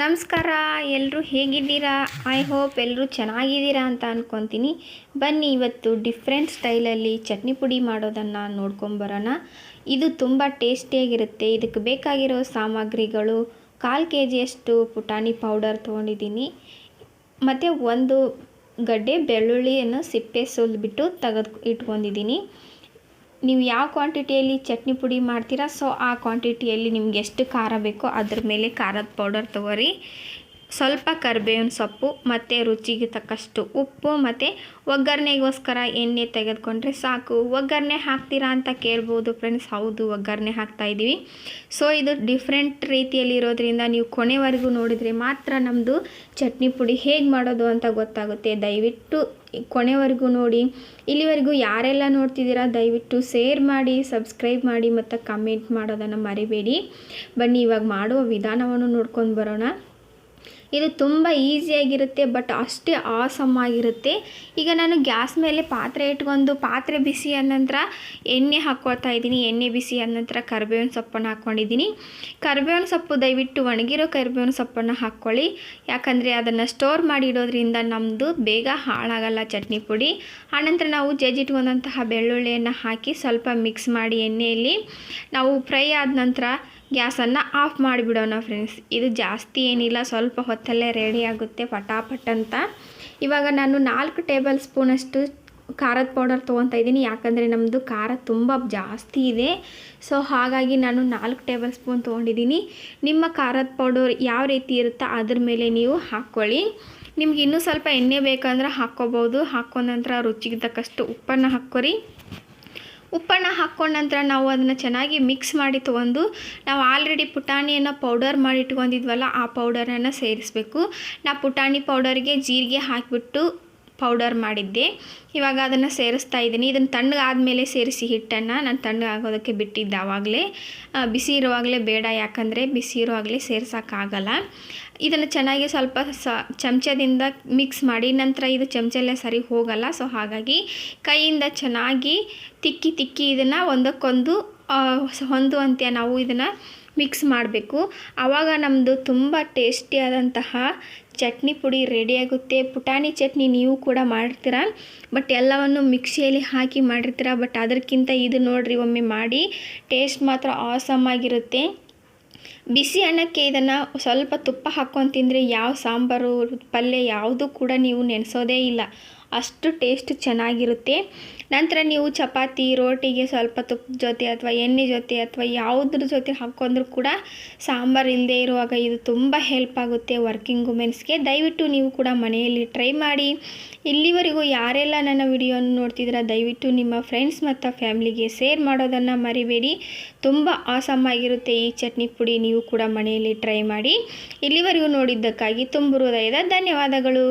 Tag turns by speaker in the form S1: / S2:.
S1: ನಮಸ್ಕಾರ ಎಲ್ಲರೂ ಹೇಗಿದ್ದೀರಾ? ಐ ಹೋಪ್ ಎಲ್ಲರೂ ಚೆನ್ನಾಗಿದ್ದೀರಾ ಅಂತ ಅಂದ್ಕೊತೀನಿ ಬನ್ನಿ ಇವತ್ತು ಡಿಫ್ರೆಂಟ್ ಸ್ಟೈಲಲ್ಲಿ ಚಟ್ನಿ ಪುಡಿ ಮಾಡೋದನ್ನು ನೋಡ್ಕೊಂಬರೋಣ ಇದು ತುಂಬ ಟೇಸ್ಟಿಯಾಗಿರುತ್ತೆ ಇದಕ್ಕೆ ಬೇಕಾಗಿರೋ ಸಾಮಗ್ರಿಗಳು ಕಾಲು ಕೆ ಜಿಯಷ್ಟು ಪುಟಾಣಿ ಪೌಡರ್ ತೊಗೊಂಡಿದ್ದೀನಿ. ಮತ್ತು ಒಂದು ಗಡ್ಡೆ ಬೆಳ್ಳುಳ್ಳಿಯನ್ನು ಸಿಪ್ಪೆ ಸುಲಿದ್ಬಿಟ್ಟು ತೆಗೆದು ಇಟ್ಕೊಂಡಿದ್ದೀನಿ. ನೀವು ಯಾವ ಕ್ವಾಂಟಿಟಿಯಲ್ಲಿ ಚಟ್ನಿ ಪುಡಿ ಮಾಡ್ತೀರಾ ಸೊ ಆ ಕ್ವಾಂಟಿಟಿಯಲ್ಲಿ ನಿಮ್ಗೆ ಎಷ್ಟು ಖಾರ ಬೇಕೋ ಅದ್ರ ಮೇಲೆ ಖಾರದ ಪೌಡರ್ ತೊಗೊರಿ. ಸ್ವಲ್ಪ ಕರಿಬೇವಿನ ಸೊಪ್ಪು ಮತ್ತು ರುಚಿಗೆ ತಕ್ಕಷ್ಟು ಉಪ್ಪು ಮತ್ತು ಒಗ್ಗರಣೆಗೋಸ್ಕರ ಎಣ್ಣೆ ತೆಗೆದುಕೊಂಡ್ರೆ ಸಾಕು. ಒಗ್ಗರಣೆ ಹಾಕ್ತೀರಾ ಅಂತ ಕೇಳ್ಬೋದು ಫ್ರೆಂಡ್ಸ್ ಹೌದು, ಒಗ್ಗರಣೆ ಹಾಕ್ತಾಯಿದ್ದೀವಿ ಸೊ ಇದು ಡಿಫ್ರೆಂಟ್ ರೀತಿಯಲ್ಲಿ ಇರೋದ್ರಿಂದ ನೀವು ಕೊನೆವರೆಗೂ ನೋಡಿದರೆ ಮಾತ್ರ ನಮ್ಮದು ಚಟ್ನಿ ಪುಡಿ ಹೇಗೆ ಮಾಡೋದು ಅಂತ ಗೊತ್ತಾಗುತ್ತೆ. ದಯವಿಟ್ಟು ಕೊನೆವರೆಗೂ ನೋಡಿ. ಇಲ್ಲಿವರೆಗೂ ಯಾರೆಲ್ಲ ನೋಡ್ತಿದ್ದೀರಾ, ದಯವಿಟ್ಟು ಶೇರ್ ಮಾಡಿ ಸಬ್ಸ್ಕ್ರೈಬ್ ಮಾಡಿ ಮತ್ತು ಕಮೆಂಟ್ ಮಾಡೋದನ್ನು ಮರಿಬೇಡಿ. ಬನ್ನಿ, ಇವಾಗ ಮಾಡುವ ವಿಧಾನವನ್ನು ನೋಡ್ಕೊಂಡು ಬರೋಣ. ಇದು ತುಂಬ ಈಸಿಯಾಗಿರುತ್ತೆ ಬಟ್ ಅಷ್ಟೇ ಆಸಮ್ ಆಗಿರುತ್ತೆ. ಈಗ ನಾನು ಗ್ಯಾಸ್ ಮೇಲೆ ಪಾತ್ರೆ ಇಟ್ಕೊಂಡು, ಪಾತ್ರೆ ಬಿಸಿ ಆದ ನಂತರ ಎಣ್ಣೆ ಹಾಕ್ಕೊಳ್ತಾ ಇದ್ದೀನಿ. ಎಣ್ಣೆ ಬಿಸಿ ಆದ ನಂತರ ಕರಿಬೇವಿನ ಸೊಪ್ಪನ್ನು ಹಾಕ್ಕೊಂಡಿದ್ದೀನಿ ಕರಿಬೇವಿನ ಸೊಪ್ಪು ದಯವಿಟ್ಟು ಒಣಗಿರೋ ಕರಿಬೇವಿನ ಸೊಪ್ಪನ್ನು ಹಾಕ್ಕೊಳ್ಳಿ. ಯಾಕಂದರೆ ಅದನ್ನು ಸ್ಟೋರ್ ಮಾಡಿ ಇಡೋದ್ರಿಂದ ನಮ್ಮದು ಬೇಗ ಹಾಳಾಗಲ್ಲ ಚಟ್ನಿ ಪುಡಿ. ಆನಂತರ ನಾವು ಜಜ್ಜಿಟ್ಕೊಂಡಂತಹ ಬೆಳ್ಳುಳ್ಳಿಯನ್ನು ಹಾಕಿ ಸ್ವಲ್ಪ ಮಿಕ್ಸ್ ಮಾಡಿ ಎಣ್ಣೆಯಲ್ಲಿ. ನಾವು ಫ್ರೈ ಆದ ನಂತರ ಗ್ಯಾಸನ್ನು ಆಫ್ ಮಾಡಿಬಿಡೋಣ ಫ್ರೆಂಡ್ಸ್ ಇದು ಜಾಸ್ತಿ ಏನಿಲ್ಲ, ಸ್ವಲ್ಪ ಹೊತ್ತಲ್ಲೇ ರೆಡಿ ಆಗುತ್ತೆ ಪಟಾಪಟ್ ಅಂತ. ಇವಾಗ ನಾನು ನಾಲ್ಕು ಟೇಬಲ್ ಸ್ಪೂನಷ್ಟು ಖಾರದ ಪೌಡರ್ ತೊಗೊತಾ ಇದ್ದೀನಿ. ಯಾಕಂದರೆ ನಮ್ಮದು ಖಾರ ತುಂಬ ಜಾಸ್ತಿ ಇದೆ. ಸೊ ಹಾಗಾಗಿ ನಾನು ನಾಲ್ಕು ಟೇಬಲ್ ಸ್ಪೂನ್ ತೊಗೊಂಡಿದ್ದೀನಿ. ನಿಮ್ಮ ಖಾರದ ಪೌಡರ್ ಯಾವ ರೀತಿ ಇರುತ್ತೋ ಅದ್ರ ಮೇಲೆ ನೀವು ಹಾಕ್ಕೊಳ್ಳಿ. ನಿಮ್ಗೆ ಇನ್ನೂ ಸ್ವಲ್ಪ ಎಣ್ಣೆ ಬೇಕಂದ್ರೆ ಹಾಕ್ಕೋಬೋದು. ಹಾಕ್ಕೊಂಡ ನಂತರ ರುಚಿಗೆ ತಕ್ಕಷ್ಟು ಉಪ್ಪನ್ನು ಹಾಕ್ಕೊರಿ. ಉಪ್ಪನ್ನು ಹಾಕ್ಕೊಂಡ ನಂತರ ನಾವು ಅದನ್ನು ಚೆನ್ನಾಗಿ ಮಿಕ್ಸ್ ಮಾಡಿ ತೊಗೊಂಡು ನಾವು ಆಲ್ರೆಡಿ ಪುಟಾಣಿಯನ್ನು ಪೌಡರ್ ಮಾಡಿ ಇಟ್ಕೊಂಡಿದ್ವಲ್ಲ ಆ ಪೌಡರನ್ನು ಸೇರಿಸಬೇಕು. ನಾ ಪುಟಾಣಿ ಪೌಡರ್ಗೆ ಜೀರಿಗೆ ಹಾಕಿಬಿಟ್ಟು ಪೌಡರ್ ಮಾಡಿದ್ದೆ. ಇವಾಗ ಅದನ್ನು ಸೇರಿಸ್ತಾ ಇದ್ದೀನಿ. ಇದನ್ನು ತಣ್ಣಗಾದಮೇಲೆ ಸೇರಿಸಿ ಹಿಟ್ಟನ್ನು. ನಾನು ತಣ್ಣಗಾಗೋದಕ್ಕೆ ಬಿಟ್ಟಿದ್ದೆ ಆವಾಗಲೇ ಬಿಸಿ ಇರುವಾಗಲೇ ಬೇಡ, ಯಾಕಂದರೆ ಬಿಸಿ ಇರುವಾಗಲೇ ಸೇರ್ಸೋಕ್ಕಾಗಲ್ಲ. ಇದನ್ನು ಚೆನ್ನಾಗಿ ಸ್ವಲ್ಪ ಸ, ಚಮಚದಿಂದ ಮಿಕ್ಸ್ ಮಾಡಿ, ನಂತರ ಇದು ಚಮಚಲ್ಲೇ ಸರಿ ಹೋಗಲ್ಲ. ಸೊ ಹಾಗಾಗಿ ಕೈಯಿಂದ ಚೆನ್ನಾಗಿ ತಿಕ್ಕಿ ತಿಕ್ಕಿ ಇದನ್ನು ಒಂದಕ್ಕೊಂದು ಹೊಂದುವಂತೆ ನಾವು ಇದನ್ನು ಮಿಕ್ಸ್ ಮಾಡಬೇಕು. ಆವಾಗ ನಮ್ಮದು ತುಂಬ ಟೇಸ್ಟಿಯಾದಂತಹ ಚಟ್ನಿ ಪುಡಿ ರೆಡಿಯಾಗುತ್ತೆ ಪುಟಾಣಿ ಚಟ್ನಿ ನೀವು ಕೂಡ ಮಾಡಿರ್ತೀರ ಬಟ್ ಎಲ್ಲವನ್ನು ಮಿಕ್ಸಿಯಲ್ಲಿ ಹಾಕಿ ಮಾಡಿರ್ತೀರ? ಬಟ್ ಅದಕ್ಕಿಂತ ಇದು ನೋಡಿರಿ, ಒಮ್ಮೆ ಮಾಡಿ. ಟೇಸ್ಟ್ ಮಾತ್ರ ಆಸಮ್ ಆಗಿರುತ್ತೆ. ಬಿಸಿ ಅನ್ನಕ್ಕೆ ಇದನ್ನು ಸ್ವಲ್ಪ ತುಪ್ಪ ಹಾಕ್ಕೊಂಡು ತಿಂದರೆ ಯಾವ ಸಾಂಬಾರು, ಪಲ್ಯ ಯಾವುದು ಕೂಡ ನೀವು ನೆನೆಸೋದೇ ಇಲ್ಲ. ಅಷ್ಟು ಟೇಸ್ಟ್ ಚೆನ್ನಾಗಿರುತ್ತೆ. ನಂತರ ನೀವು ಚಪಾತಿ, ರೋಟಿಗೆ ಸ್ವಲ್ಪ ತುಪ್ಪದ ಜೊತೆ ಅಥವಾ ಎಣ್ಣೆ ಜೊತೆ ಅಥವಾ ಯಾವುದ್ರ ಜೊತೆ ಹಾಕ್ಕೊಂಡ್ರೂ ಕೂಡ ಸಾಂಬಾರು ಇಲ್ಲದೆ ಇರುವಾಗ ಇದು ತುಂಬ ಹೆಲ್ಪ್ ಆಗುತ್ತೆ ವರ್ಕಿಂಗ್ ವುಮೆನ್ಸ್ಗೆ ದಯವಿಟ್ಟು ನೀವು ಕೂಡ ಮನೆಯಲ್ಲಿ ಟ್ರೈ ಮಾಡಿ. ಇಲ್ಲಿವರೆಗೂ ಯಾರೆಲ್ಲ ನನ್ನ ವಿಡಿಯೋನ ನೋಡ್ತಿದ್ದೀರಾ, ದಯವಿಟ್ಟು ನಿಮ್ಮ ಫ್ರೆಂಡ್ಸ್ ಮತ್ತು ಫ್ಯಾಮಿಲಿಗೆ ಶೇರ್ ಮಾಡೋದನ್ನು ಮರಿಬೇಡಿ. ತುಂಬ ಆಸಮ್ ಆಗಿರುತ್ತೆ ಈ ಚಟ್ನಿ ಪುಡಿ ನೀವು ಕೂಡ ಮನೆಯಲ್ಲಿ ಟ್ರೈ ಮಾಡಿ. ಇಲ್ಲಿವರೆಗೂ ನೋಡಿದ್ದಕ್ಕಾಗಿ ತುಂಬ ಹೃದಯದ ಧನ್ಯವಾದಗಳು.